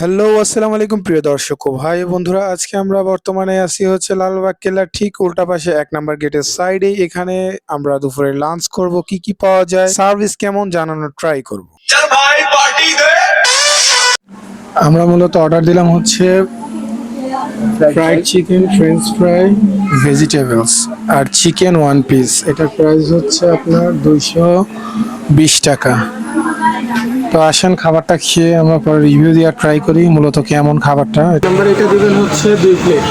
Hello আসসালামু আলাইকুম প্রিয় দর্শক ভাই বন্ধুরা। আজকে আমরা বর্তমানে আছি হচ্ছে লালবাগ কেল্লার ঠিক উল্টা পাশে এক নাম্বার গেটের সাইডে। এখানে আমরা দুপুরে লাঞ্চ করব কি কি পাওয়া যায় সার্ভিস কেমন জানানোর ট্রাই করব। আমরা মূলত অর্ডার দিলাম হচ্ছে fried chicken french fry vegetables আর চিকেন ওয়ান পিস এটার প্রাইস হচ্ছে আপনার দুইশো বিশ টাকা। তো আসেন খাবারটা খেয়ে আমরা পরে রিভিউ দেওয়ার ট্রাই করি, মূলত কেমন খাবারটা। নাম্বার এটা দেবেন হচ্ছে দুই প্লেট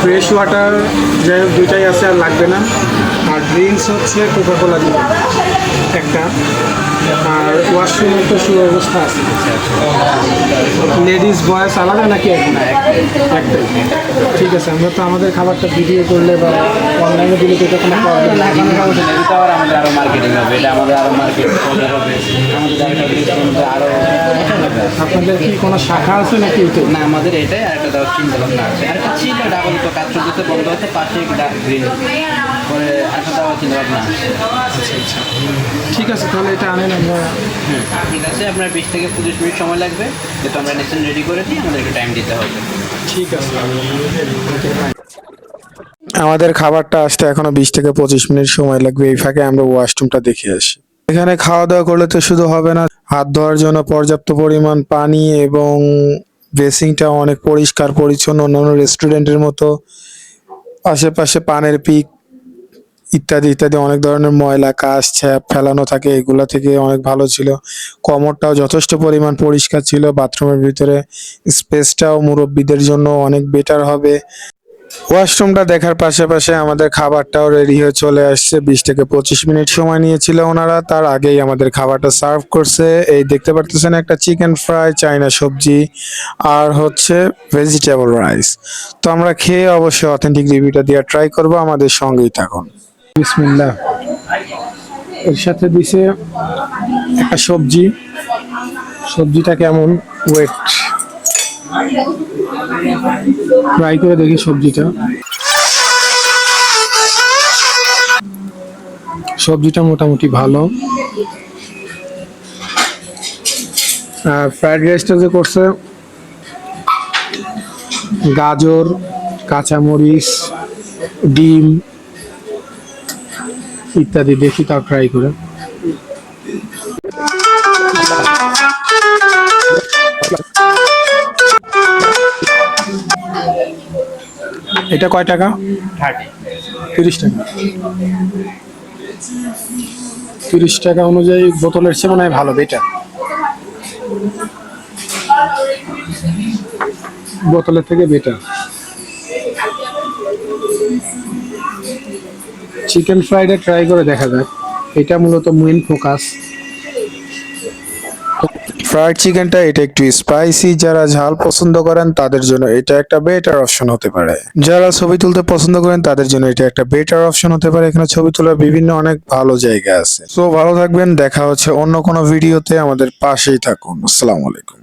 ফ্রেশ ওয়াটার যাই হোক, দুইটাই আছে আর লাগবে না। আর ড্রিঙ্কস হচ্ছে কোকা কোলা দিবেন। একটা। আর ওয়াশরুমের তো সুব্যবস্থা আছে? লেডিস বয়স আলাদা নাকি একদম একটাই ঠিক আছে, আমরা তো আমাদের খাবারটা ভিডিও করলে বা অনলাইনে দিলে তো এটা কোনো প্রবলেম না আমাদের আরও মার্কেটিং হবে, এটা আমাদের আরও মার্কেট হবে, আমাদের জায়গাটা আরও আপনাদের কি কোনো শাখা আছে নাকি ইউটিউব না আমাদের এটাই আর একটা দেওয়ার চিন্তা ভাবনা আছে। আর একটা ছিল ডাবল তো কাজ চলতেছে বন্ধ হচ্ছে পাশে গ্রিন পরে একটা দেওয়ার চিন্তা ভাবনা আছে। ঠিক আছে তাহলে এটা আনেন আমরা ঠিক আছে আপনার বিশ থেকে পঁচিশ মিনিট সময় লাগবে। যেহেতু আমরা নেশন রেডি করে দিই আমাদেরকে টাইম দিতে হবে। ঠিক আছে আমাদের খাবারটা আসতে এখনও বিশ থেকে পঁচিশ মিনিট সময় লাগবে। এই ফাঁকে আমরা ওয়াশরুমটা দেখে আসি। এখানে খাওয়া দাওয়া করলে তো শুধু হবে না হাত ধোয়ার জন্য পর্যাপ্ত পরিমাণ পানি এবং বেসিংটা অনেক পরিষ্কার, পরিচ্ছন্ন, অন্যান্য রেস্টুরেন্টের মতো। আশেপাশে পানের পিক ইত্যাদি ইত্যাদি অনেক ধরনের ময়লা, কাশ, ছ্যাপ ফেলানো থাকে, এগুলো থেকে অনেক ভালো ছিল। কমরটাও যথেষ্ট পরিমাণ পরিষ্কার ছিল, বাথরুমের ভিতরে স্পেসটাও মুরব্বীদের জন্য অনেক বেটার হবে। ওয়াশরুমটা দেখার পাশাপাশি আমাদের খাবারটাও রেডি হয়ে চলে আসছে। বিশ থেকে পঁচিশ মিনিট সময় নিয়েছিল ওনারা। তার আগেই আমাদের খাবারটা সার্ভ করছে। এই দেখতে পারতেছেন একটা চিকেন ফ্রাই চাইনা সবজি আর হচ্ছে ভেজিটেবল রাইস তো আমরা খেয়ে অবশ্যই অথেন্টিক রিভিউটা দেওয়ার ট্রাই করব। আমাদের সঙ্গেই থাকুন। বিসমিল্লাহ। এর সাথে দিছে একটা সবজি। সবজিটা কেমন? ওয়েট ট্রাই করে দেখি সবজিটা। সবজিটা মোটামুটি ভালো। আর ফ্রাইড রাইসটা যে করছে, গাজর, কাঁচামরিচ, ডিম ইত্যাদি দেখি তাও ট্রাই করে। এটা কয় টাকা? তিরিশ টাকা। তিরিশ টাকা অনুযায়ী বোতলের চেয়ে মনে হয় ভালো বেটার বোতলের থেকে বেটার চিকেন ফ্রাইডে ট্রাই করে দেখা যাক। এটা মূলত মেন ফোকাস ফ্রাইড চিকেনটা এটা একটু স্পাইসি যারা ঝাল পছন্দ করেন, তাদের জন্য এটা একটা বেটার অপশন হতে পারে। যারা ছবি তুলতে পছন্দ করেন, তাদের জন্য এটা একটা বেটার অপশন হতে পারে। এখানে ছবি তোলার বিভিন্ন অনেক ভালো জায়গা আছে। সো ভালো থাকবেন। দেখা হচ্ছে অন্য কোনো ভিডিওতে আমাদের পাশেই থাকুন। আসসালামু আলাইকুম।